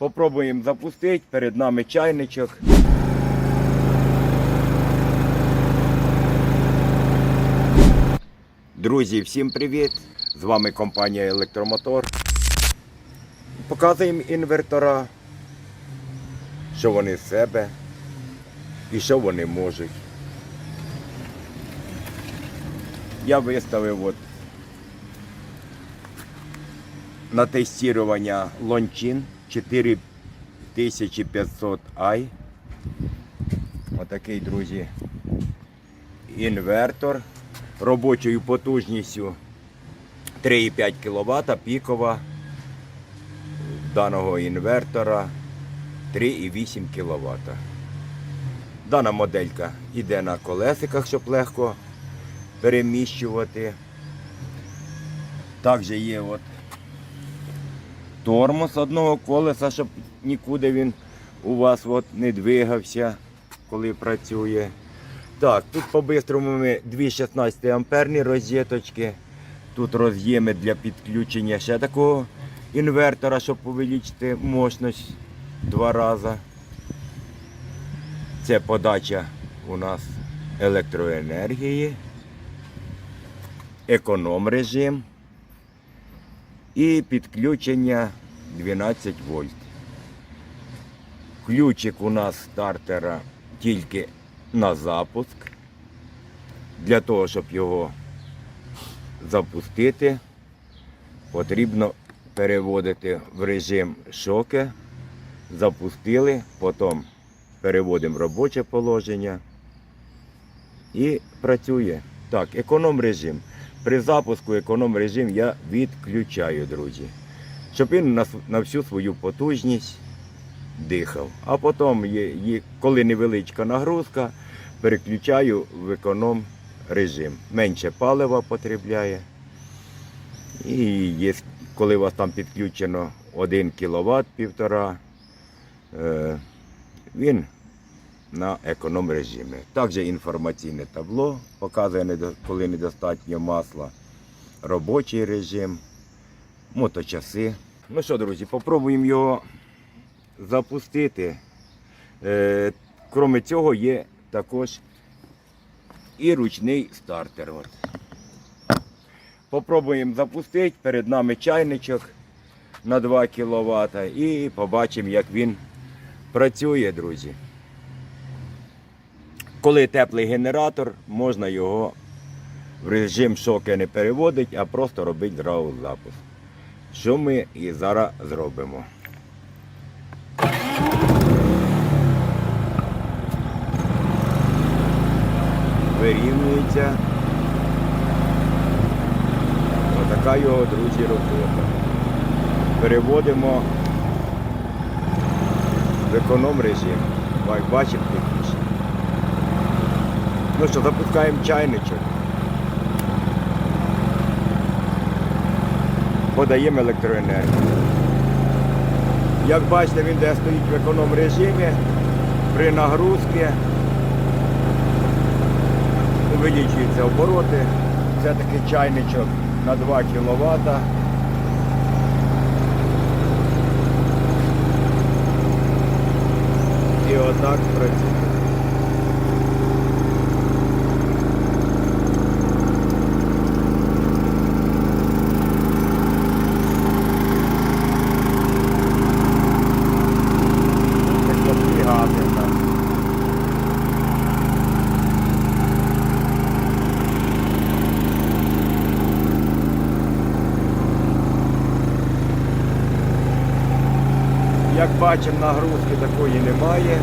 Попробуємо запустити. Перед нами чайничок. Друзі, всім привіт! З вами компанія Електромотор. Показуємо інвертора, що вони з себе і що вони можуть. Я виставив от на тестування Лончин 4500i. Отакий, друзі, інвертор робочою потужністю 3,5 кВт пікова даного інвертора 3,8 кВт. Дана моделька йде на колесиках, щоб легко переміщувати. Також є от тормоз одного колеса, щоб нікуди він у вас от не двигався, коли працює. Так, тут по-бистрому ми дві 16 амперні розеточки. Тут роз'єми для підключення ще такого інвертора, щоб увеличити мощність два рази. Це подача у нас електроенергії, економ режим і підключення 12 вольт. Ключик у нас стартера тільки на запуск. Для того, щоб його запустити, потрібно переводити в режим шоке. Запустили, потім переводимо в робоче положення і працює. Так, економ режим. При запуску економ режим я відключаю, друзі. Щоб він на, всю свою потужність дихав. А потім, коли невеличка нагрузка, переключаю в економ режим. Менше палива потребляє. І є, коли у вас там підключено 1 кВт, півтора, е, він на економ режимі. Також інформаційне табло показує, коли недостатньо масла, робочий режим, моточаси. Ну що, друзі, попробуємо його запустити. Е, Кроме цього, є також і ручний стартер. От. Попробуємо запустити. Перед нами чайничок на 2 кВт і побачимо, як він працює, друзі. Коли теплий генератор, можна його в режим шоки не переводити, а просто робити зразу запуск. Що ми і зараз зробимо. Вирівнюється. Отака його, друзі, робота. Переводимо в економ режим. Підключено. Ну що, запускаємо чайничок. Подаємо електроенергію. Як бачите, він де стоїть в економ режимі, при нагрузці увеличуються обороти. Це такий чайничок на 2 кВт. І отак працює. Так от гази там. Як бачимо, нагрузки такої немає.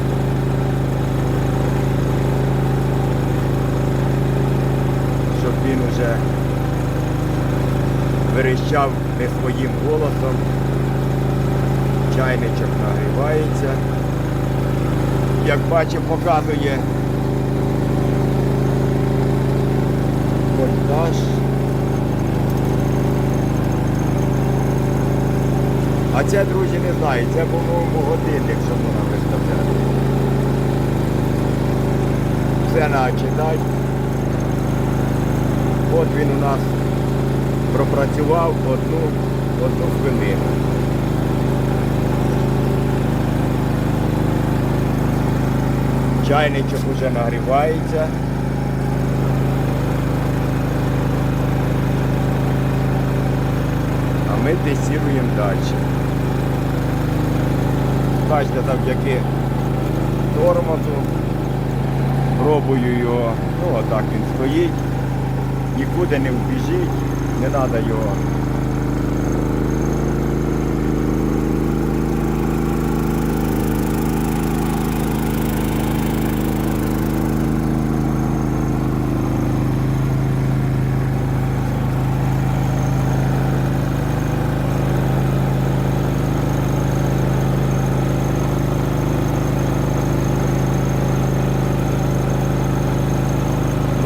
Щоб він уже верещав не своїм голосом. Чайничок нагрівається. Як бачимо, показує вольтаж. це, друзі, не знаю. Це, по-моєму, годинник, що вона виставляє. Все начинай. От він у нас пропрацював одну, одну хвилину. Чайничок уже нагрівається. А ми тестуємо далі. Бачите, завдяки тормозу. Пробую його. Ну отак він стоїть. Нікуди не вбіжить, не треба його.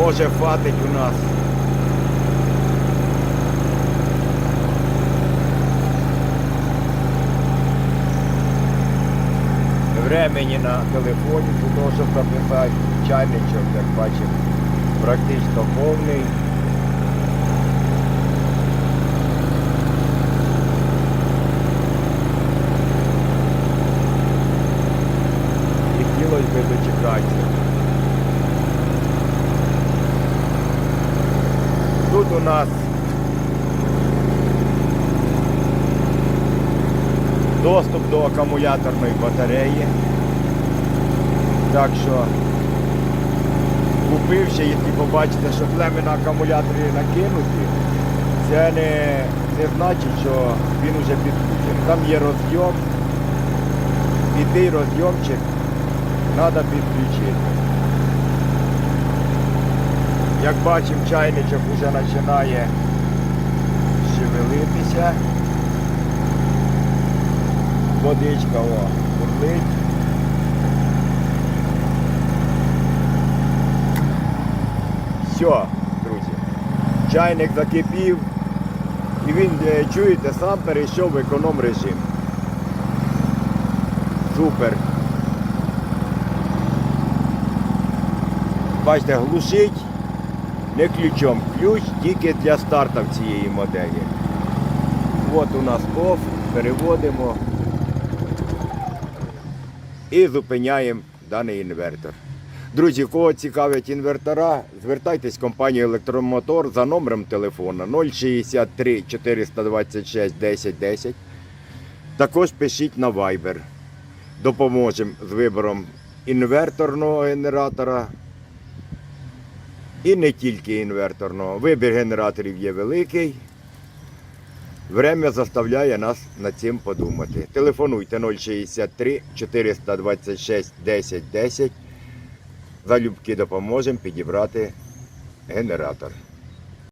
Може хватить у нас. Времені на телефоні для того, щоб записати чайничок, як бачимо, практично повний. Тут у нас доступ до акумуляторної батареї. Так що, купивши, якщо побачите, що племи на акумуляторі накинуті, це не, не значить, що він вже підключений. Там є розйом, і той розйомчик треба підключити. Як бачимо, чайничок вже починає шевелитися. Водичка о, бурлить. Все, друзі. Чайник закипів і він, е, чуєте, сам перейшов в економ режим. Супер. Бачите, глушить не ключом. Ключ тільки для старта в цієї моделі. От у нас оф, переводимо і зупиняємо даний інвертор. Друзі, кого цікавлять інвертора, звертайтесь в компанію Електромотор за номером телефона 063 426 10 10. Також пишіть на Viber. Допоможемо з вибором інверторного генератора і не тільки інверторного. Вибір генераторів є великий. Время заставляє нас над цим подумати. Телефонуйте 063 426 10 10. Залюбки допоможемо підібрати генератор.